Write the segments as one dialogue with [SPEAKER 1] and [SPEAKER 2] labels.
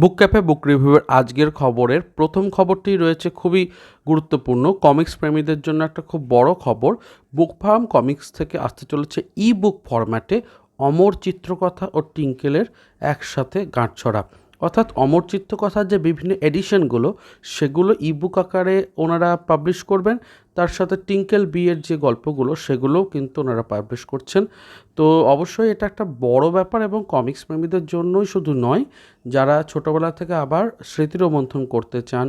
[SPEAKER 1] বুক cafe, বুক রিভিউয়ের আজকের খবরের প্রথম খবরটি রয়েছে খুবই গুরুত্বপূর্ণ। কমিক্স প্রেমীদের জন্য একটা খুব বড় খবর। বুক ফার্ম কমিক্স থেকে আসতে চলেছে ই বুক ফরম্যাটে অমর চিত্রকথা ও টিঙ্কেলের একসাথে গাঁটছড়া। অর্থাৎ অমর চিত্রকথার যে বিভিন্ন এডিশনগুলো সেগুলো ইবুক আকারে ওনারা পাবলিশ করবেন। তার সাথে টিঙ্কেল বিয়ের যে গল্পগুলো, সেগুলোও কিন্তু ওনারা পাবলিশ করছেন। তো অবশ্যই এটা একটা বড় ব্যাপার এবং কমিক্স প্রেমীদের জন্যই শুধু নয়, যারা ছোটোবেলা থেকে আবার স্মৃতিরোমন্থন করতে চান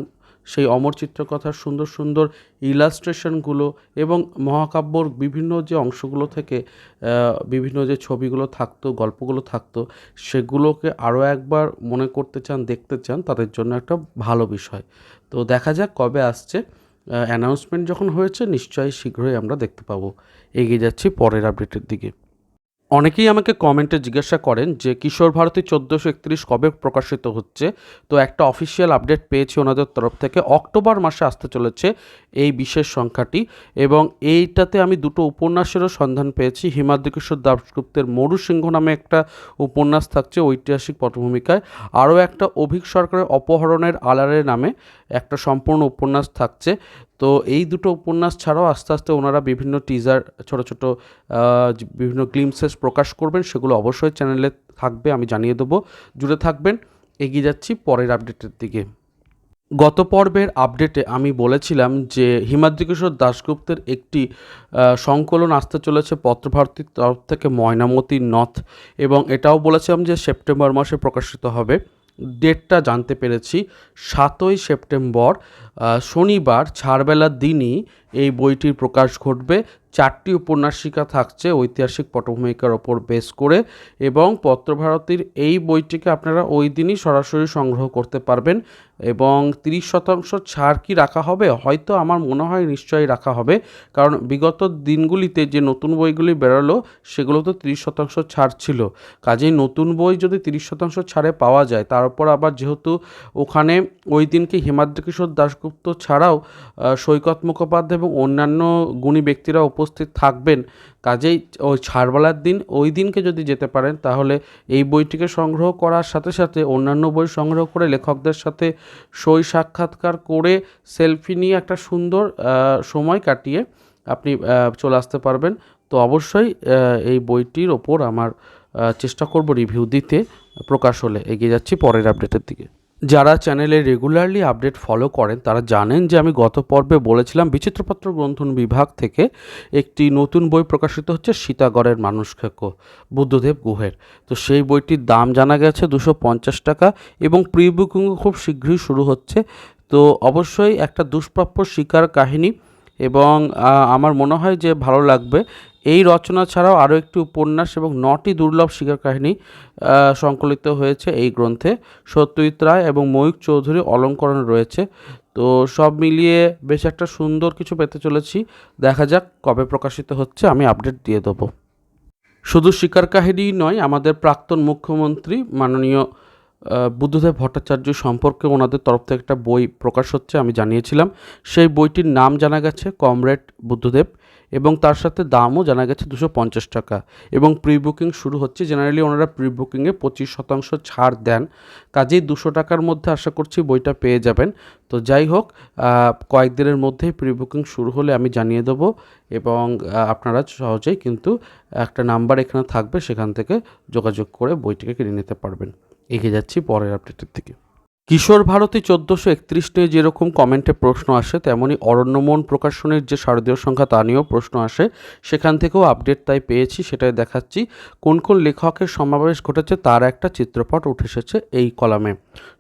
[SPEAKER 1] সেই অমর চিত্রকথার সুন্দর সুন্দর ইলাস্ট্রেশনগুলো এবং মহাকাব্যর বিভিন্ন যে অংশগুলো থেকে বিভিন্ন যে ছবিগুলো থাকতো, গল্পগুলো থাকতো, সেগুলোকে আরও একবার মনে করতে চান, দেখতে চান, তাদের জন্য একটা ভালো বিষয়। তো দেখা যাক কবে আসছে। অ্যানাউন্সমেন্ট যখন হয়েছে, নিশ্চয়ই শীঘ্রই আমরা দেখতে পাবো। এগিয়ে যাচ্ছি পরের আপডেটের দিকে। অনেকেই আমাকে কমেন্টে জিজ্ঞাসা করেন যে, কিশোর ভারতী চোদ্দোশো একত্রিশ কবে প্রকাশিত হচ্ছে? তো একটা অফিসিয়াল আপডেট পেয়েছি ওনাদের তরফ থেকে। অক্টোবর মাসে আসতে চলেছে এই বিশেষ সংখ্যাটি এবং এইটাতে আমি দুটো উপন্যাসেরও সন্ধান পেয়েছি। হিমাদ্রি কিশোর দাসগুপ্তের মরু সিংহ নামে একটা উপন্যাস থাকছে ঐতিহাসিক পটভূমিকায়। আরও একটা অভিক সরকারের অপহরণের আলারে নামে একটা সম্পূর্ণ উপন্যাস থাকছে। তো এই দুটো উপন্যাস ছাড়াও আস্তে আস্তে ওনারা বিভিন্ন টিজার ছোট ছোট বিভিন্ন গ্লিমসেস প্রকাশ করবেন, সেগুলো অবশ্যই চ্যানেলে থাকবে, আমি জানিয়ে দেবো। জুড়ে থাকবেন, এগিয়ে যাচ্ছি পরের আপডেটের দিকে। গত পর্বের আপডেটে আমি বলেছিলাম যে হিমাদ্রি কিশোর দাশগুপ্তের একটি সংকলন আসতে চলেছে পত্রভারতীর তরফ থেকে ময়নামতি নথ, এবং এটাও বলেছিলাম যে সেপ্টেম্বর মাসে প্রকাশিত হবে। ডেটটা জানতে পেরেছি, সাতই সেপ্টেম্বর শনিবার ছাড়বেলার দিনই এই বইটির প্রকাশ ঘটবে। চারটি উপন্যাসিকা থাকছে ঐতিহাসিক পটভূমিকার ওপর বেস করে এবং পত্রভারতীর এই বইটিকে আপনারা ওই দিনই সরাসরি সংগ্রহ করতে পারবেন এবং তিরিশ শতাংশ ছাড় কি রাখা হবে? হয়তো আমার মনে হয় নিশ্চয়ই রাখা হবে। কারণ বিগত দিনগুলিতে যে নতুন বইগুলি বেরোলো, সেগুলো তো তিরিশ শতাংশ ছাড় ছিল। কাজেই নতুন বই যদি তিরিশ শতাংশ ছাড়ে পাওয়া যায়, তার উপর আবার যেহেতু ওখানে ওই দিনকে হিমাদ্রি কিশোর দাশগুপ্ত ছাড়াও সৈকত মুখোপাধ্যায় এবং অন্যান্য গুণী ব্যক্তিরা উপস্থিত থাকবেন কাজেই ওই ছাড়বেলার দিন, ওই দিনকে যদি যেতে পারেন, তাহলে এই বইটিকে সংগ্রহ করার সাথে সাথে অন্যান্য বই সংগ্রহ করে লেখকদের সাথে সই সাক্ষাৎকার করে সেলফি নিয়ে একটা সুন্দর সময় কাটিয়ে আপনি চলে আসতে পারবেন। তো অবশ্যই এই বইটির ওপর আমার চেষ্টা করব রিভিউ দিতে। প্রকাশ হলে এগিয়ে যাচ্ছি পরের আপডেটের দিকে। যারা চ্যানেলে রেগুলারলি আপডেট ফলো করেন, তারা জানেন যে আমি গত পর্বে বলেছিলাম বিচিত্রপত্র গ্রন্থন বিভাগ থেকে একটি নতুন বই প্রকাশিত হচ্ছে সীতাগড়ের মানুষ খেকো বুদ্ধদেব গুহের। তো সেই বইটির দাম জানা গেছে দুশো পঞ্চাশ টাকা এবং প্রি বুকিং খুব শীঘ্রই শুরু হচ্ছে। তো অবশ্যই একটা দুষ্প্রাপ্য শিকার কাহিনী এবং আমার মনে হয় যে ভালো লাগবে এই রচনা ছাড়াও আরও একটি উপন্যাস এবং নটি দুর্লভ শিকার কাহিনী সংকলিত হয়েছে এই গ্রন্থে। সত্যজিৎ রায় এবং ময়ূক চৌধুরী অলঙ্করণ রয়েছে। তো সব মিলিয়ে বেশ একটা সুন্দর কিছু পেতে চলেছি। দেখা যাক কবে প্রকাশিত হচ্ছে, আমি আপডেট দিয়ে দেবো। শুধু শিকার কাহিনী নয়, আমাদের প্রাক্তন মুখ্যমন্ত্রী মাননীয় বুদ্ধদেব ভট্টাচার্য সম্পর্কে ওনাদের তরফ থেকে একটা বই প্রকাশ হচ্ছে, আমি জানিয়েছিলাম। সেই বইটির নাম জানা গেছে, কমরেড বুদ্ধদেব। এবং তার সাথে দামও জানা গেছে দুশো পঞ্চাশ টাকা। এবং প্রি বুকিং শুরু হচ্ছে জেনারেলি ওনারা প্রি বুকিংয়ে পঁচিশ শতাংশ ছাড় দেন। কাজেই দুশো টাকার মধ্যে আশা করছি বইটা পেয়ে যাবেন। তো যাই হোক কয়েকদিনের মধ্যেই প্রি বুকিং শুরু হলে আমি জানিয়ে দেবো এবং আপনারা সহজেই কিন্তু একটা নাম্বার এখানে থাকবে, সেখান থেকে যোগাযোগ করে বইটিকে কিনে নিতে পারবেন। এগিয়ে যাচ্ছি পরের আপডেটের দিকে। কিশোর ভারতী চোদ্দোশো একত্রিশ নিয়ে যেরকম কমেন্টে প্রশ্ন আসে তেমনই অরণ্যমন প্রকাশনের যে শারদীয় সংখ্যা, তা নিয়েও প্রশ্ন আসে। সেখান থেকেও আপডেট তাই পেয়েছি, সেটাই দেখাচ্ছি। কোন কোন লেখকের সমাবেশ ঘটেছে, তার একটা চিত্রপট উঠে এসেছে এই কলামে।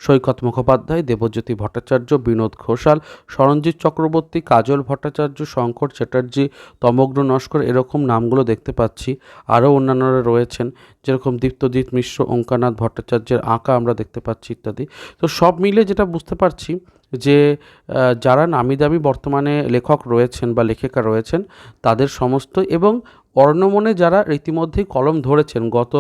[SPEAKER 1] সৈকত মুখোপাধ্যায়, দেবজ্যোতি ভট্টাচার্য, বিনোদ ঘোষাল সরঞ্জিৎ চক্রবর্তী, কাজল ভট্টাচার্য, শঙ্কর চ্যাটার্জি, তমগ্ন নস্কর এরকম নামগুলো দেখতে পাচ্ছি। আরও অন্যান্যরা রয়েছেন, যেরকম দীপ্তজিৎ মিশ্র ওঙ্কানাথ ভট্টাচার্যের আঁকা আমরা দেখতে পাচ্ছি ইত্যাদি। তো সব মিলে যেটা বুঝতে পারছি যে যারা নামি দামি বর্তমানে লেখক রয়েছেন বা লেখিকা রয়েছেন, তাদের সমস্ত এবং অর্ণমনে যারা ইতিমধ্যেই কলম ধরেছেন গত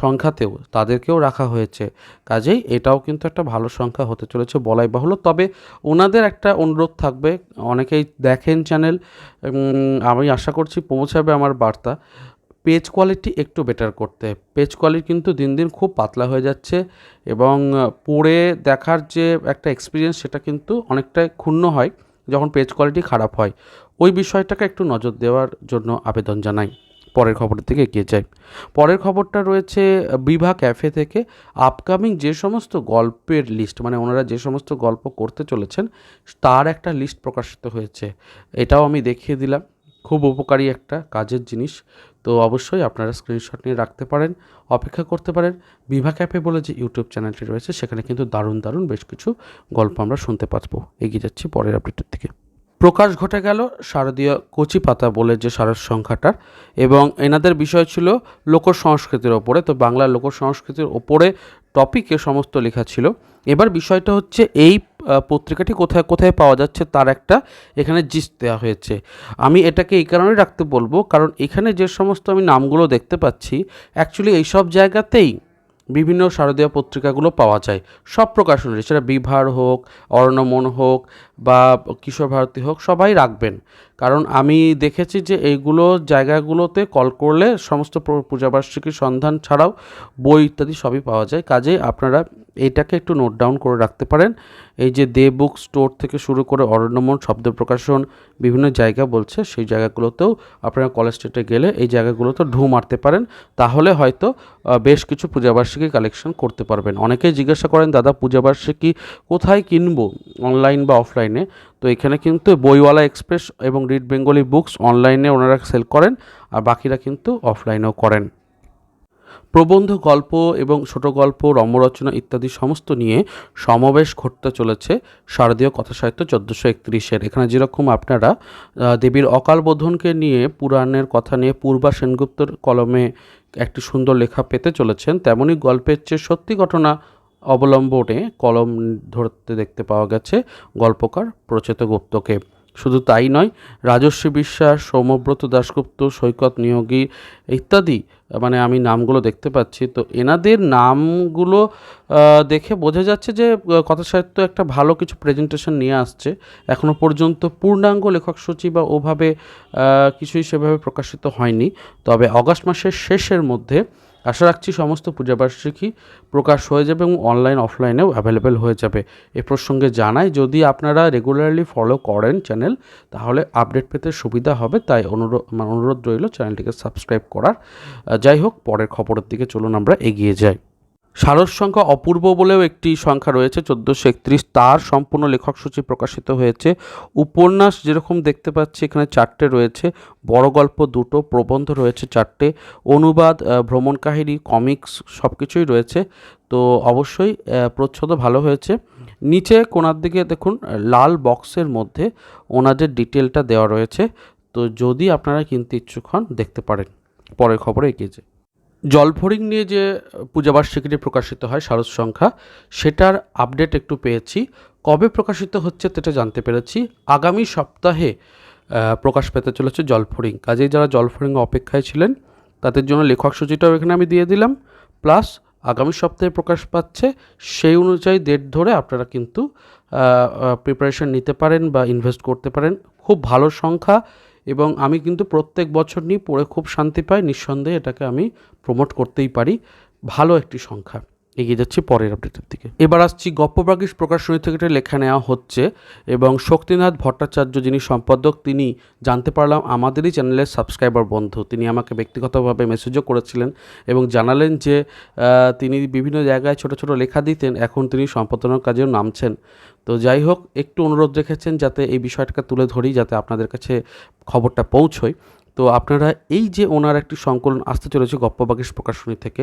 [SPEAKER 1] সংখ্যাতেও, তাদেরকেও রাখা হয়েছে। কাজেই এটাও কিন্তু একটা ভালো সংখ্যা হতে চলেছে বলাই বাহুল্য। তবে ওনাদের একটা অনুরোধ থাকবে, অনেকেই দেখেন চ্যানেল আমি আশা করছি পৌঁছাবে আমার বার্তা। পেজ কোয়ালিটি একটু বেটার করতে। পেজ কোয়ালিটি কিন্তু দিন দিন খুব পাতলা হয়ে যাচ্ছে এবং পড়ে দেখার যে একটা এক্সপিরিয়েন্স সেটা কিন্তু অনেকটাই ক্ষুণ্ণ হয় যখন পেজ কোয়ালিটি খারাপ হয়। ওই বিষয়টাকে একটু নজর দেওয়ার জন্য আবেদন জানাই। পরের খবরের দিকে এগিয়ে যাই। পরের খবরটা রয়েছে, বিভা ক্যাফে থেকে আপকামিং যে সমস্ত গল্পের লিস্ট মানে ওনারা যে সমস্ত গল্প করতে চলেছেন, তার একটা লিস্ট প্রকাশিত হয়েছে। এটাও আমি দেখিয়ে দিলাম। খুব উপকারী একটা কাজের জিনিস। তো অবশ্যই আপনারা স্ক্রিনশট নিয়ে রাখতে পারেন, অপেক্ষা করতে পারেন। বিভা ক্যাফে বলে যে ইউটিউব চ্যানেলটি রয়েছে, সেখানে কিন্তু দারুণ দারুণ বেশ কিছু গল্প আমরা শুনতে পারব। এগিয়ে যাচ্ছি পরের আপডেটের দিকে। প্রকাশ ঘটে গেল শারদীয় কচি পাতা বলে যে সারস সংখ্যাটার এবং এনাদের বিষয় ছিল লোক সংস্কৃতির ওপরে। তো বাংলার লোক সংস্কৃতির ওপরে টপিকে সমস্ত লেখা ছিল। এবার বিষয়টা হচ্ছে এই পত্রিকাটি কোথায় কোথায় পাওয়া যাচ্ছে তার একটা এখানে জিস্ট দেওয়া হয়েছে। আমি এটাকে এই কারণে রাখতে বলব, কারণ এখানে যে সমস্ত আমি নামগুলো দেখতে পাচ্ছি অ্যাকচুয়ালি এইসব জায়গাতেই বিভিন্ন শারদীয় পত্রিকাগুলো পাওয়া যায়। সব প্রকাশনের, সেটা বিভার হোক, অরণ্যমন হোক বা কিশোর ভারতী হোক, সবাই রাখবেন। কারণ আমি দেখেছি যে এইগুলো জায়গাগুলোতে কল করলে সমস্ত পূজাবার্ষিকীর সন্ধান ছাড়াও বই ইত্যাদি সবই পাওয়া যায়। কাজেই আপনারা এইটাকে একটু নোট ডাউন করে রাখতে পারেন। এই যে দে বুক স্টোর থেকে শুরু করে অরণ্যমন, শব্দ প্রকাশন, বিভিন্ন জায়গা বলছে, সেই জায়গাগুলোতেও আপনারা কলেজ স্ট্রিটে গেলে এই জায়গাগুলোতে ঢু মারতে পারেন। তাহলে হয়তো বেশ কিছু পূজাবার্ষিকী কালেকশন করতে পারবেন। অনেকেই জিজ্ঞাসা করেন, দাদা, পূজাবার্ষিকী কোথায় কিনবো? অনলাইন বা অফলাইনে তো এখানে কিন্তু বইওয়ালা এক্সপ্রেস এবং রিড বেঙ্গলি বুকস অনলাইনে ওনারা সেল করেন আর বাকিরা কিন্তু অফলাইনেও করেন। প্রবন্ধ গল্প এবং ছোট গল্প, রম্যরচনা ইত্যাদি সমস্ত নিয়ে সমাবেশ ঘটতে চলেছে শারদীয় কথা সাহিত্য চোদ্দোশো একত্রিশের। এখানে যেরকম আপনারা দেবীর অকাল বোধনকে নিয়ে পুরাণের কথা নিয়ে পূর্বা সেনগুপ্তর কলমে একটি সুন্দর লেখা পেতে চলেছেন তেমনই গল্পের চেয়ে সত্যি ঘটনা অবলম্বনে কলম ধরতে দেখতে পাওয়া গেছে গল্পকার প্রচেত গুপ্তকে। শুধু তাই নয় রাজস্বী বিশ্বাস, সৌম্যব্রত দাশগুপ্ত, সৈকত নিয়োগী ইত্যাদি মানে আমি নামগুলো দেখতে পাচ্ছি, তো এনাদের নামগুলো দেখে বোঝা যাচ্ছে যে কথা সাহিত্য একটা ভালো কিছু প্রেজেন্টেশন নিয়ে আসছে। এখনও পর্যন্ত পূর্ণাঙ্গ লেখক সূচি বা ওভাবে কিছুই সেভাবে প্রকাশিত হয়নি। তবে অগাস্ট মাসের শেষের মধ্যে আশা রাখছি সমস্ত পূজাবার্ষিকী প্রকাশ হয়ে যাবে এবং অনলাইন অফলাইনেও অ্যাভেলেবেল হয়ে যাবে। এ প্রসঙ্গে জানাই, যদি আপনারা রেগুলারলি ফলো করেন চ্যানেল তাহলে আপডেট পেতে সুবিধা হবে। তাই অনুরোধ মানে অনুরোধ রইল চ্যানেলটিকে সাবস্ক্রাইব করার। যাই হোক, পরের খবরের দিকে চলুন আমরা এগিয়ে যাই। সারস সংখ্যা অপূর্ব বলেও একটি সংখ্যা রয়েছে, চোদ্দোশো একত্রিশ। তার সম্পূর্ণ লেখক সূচি প্রকাশিত হয়েছে। উপন্যাস যেরকম দেখতে পাচ্ছি, এখানে চারটে রয়েছে। বড় গল্প দুটো, প্রবন্ধ রয়েছে চারটে। অনুবাদ ভ্রমণ কাহিনী, কমিক্স সব কিছুই রয়েছে। তো অবশ্যই প্রচ্ছদ ভালো হয়েছে। নিচে কোনার দিকে দেখুন, লাল বক্সের মধ্যে ওনাদের ডিটেলটা দেওয়া রয়েছে। তো যদি আপনারা কিনতে ইচ্ছুক হন, দেখতে পারেন। পরের খবরে এগিয়ে যায় জলফড়িং নিয়ে যে পূজাবার্ষিকীটি প্রকাশিত হয় শারদ সংখ্যা, সেটার আপডেট একটু পেয়েছি। কবে প্রকাশিত হচ্ছে সেটা জানতে পেরেছি। আগামী সপ্তাহে প্রকাশ পেতে চলেছে জলফড়িং। কাজেই যারা জলফড়িং অপেক্ষায় ছিলেন, তাদের জন্য লেখক সূচিটাও এখানে আমি দিয়ে দিলাম। প্লাস, আগামী সপ্তাহে প্রকাশ পাচ্ছে, সেই অনুযায়ী ডেট ধরে আপনারা কিন্তু প্রিপারেশন নিতে পারেন বা ইনভেস্ট করতে পারেন। খুব ভালো সংখ্যা এবং আমি কিন্তু প্রত্যেক বছর নিয়ে পড়ে খুব শান্তি পাই, নিঃসন্দেহে এটাকে আমি প্রমোট করতেই পারি। ভালো একটি সংখ্যা। এগিয়ে যাচ্ছি পরের আপডেটের দিকে। এবার আসছি গপ্পবাগিস প্রকাশনী থেকে এটা লেখা নেওয়া হচ্ছে এবং শক্তিনাথ ভট্টাচার্য যিনি সম্পাদক, তিনি জানতে পারলাম আমাদেরই চ্যানেলের সাবস্ক্রাইবার বন্ধু। তিনি আমাকে ব্যক্তিগতভাবে মেসেজও করেছিলেন এবং জানালেন যে তিনি বিভিন্ন জায়গায় ছোট ছোট লেখা দিতেন, এখন তিনি সম্পাদনার কাজেও নামছেন। তো যাই হোক, একটু অনুরোধ রেখেছেন যাতে এই বিষয়টাকে তুলে ধরি, যাতে আপনাদের কাছে খবরটা পৌঁছয়। তো আপনারা এই যে ওনার একটি সংকলন আসতে চলেছে গপ্পবাগিস প্রকাশনী থেকে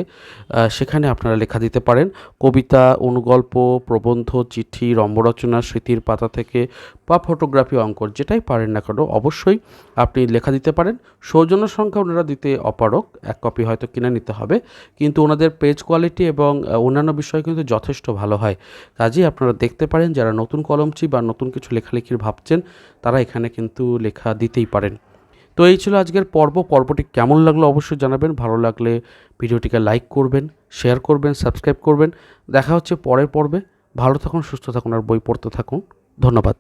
[SPEAKER 1] সেখানে আপনারা লেখা দিতে পারেন, কবিতা, অনুগল্প, প্রবন্ধ, চিঠি, রম্যরচনা, স্মৃতির পাতা থেকে বা ফটোগ্রাফি অঙ্কন, যেটাই পারেন না কেন, অবশ্যই আপনি লেখা দিতে পারেন। সৌজন্য সংখ্যা ওনারা দিতে অপারক এক কপি হয়তো কিনে নিতে হবে, কিন্তু ওনাদের পেজ কোয়ালিটি এবং অন্যান্য বিষয় কিন্তু যথেষ্ট ভালো হয়। কাজেই আপনারা দেখতে পারেন, যারা নতুন কলমচি বা নতুন কিছু লেখালেখির ভাবছেন, তারা এখানে কিন্তু লেখা দিতেই পারেন। তো এই ছিল আজকের পর্ব। পর্বটি কেমন লাগল অবশ্যই জানাবেন। ভালো লাগলে ভিডিওটিকে লাইক করবেন শেয়ার করবেন সাবস্ক্রাইব করবেন। দেখা হচ্ছে পরের পর্বে। ভালো থাকুন, সুস্থ থাকুন, আর বই পড়তে থাকুন। ধন্যবাদ।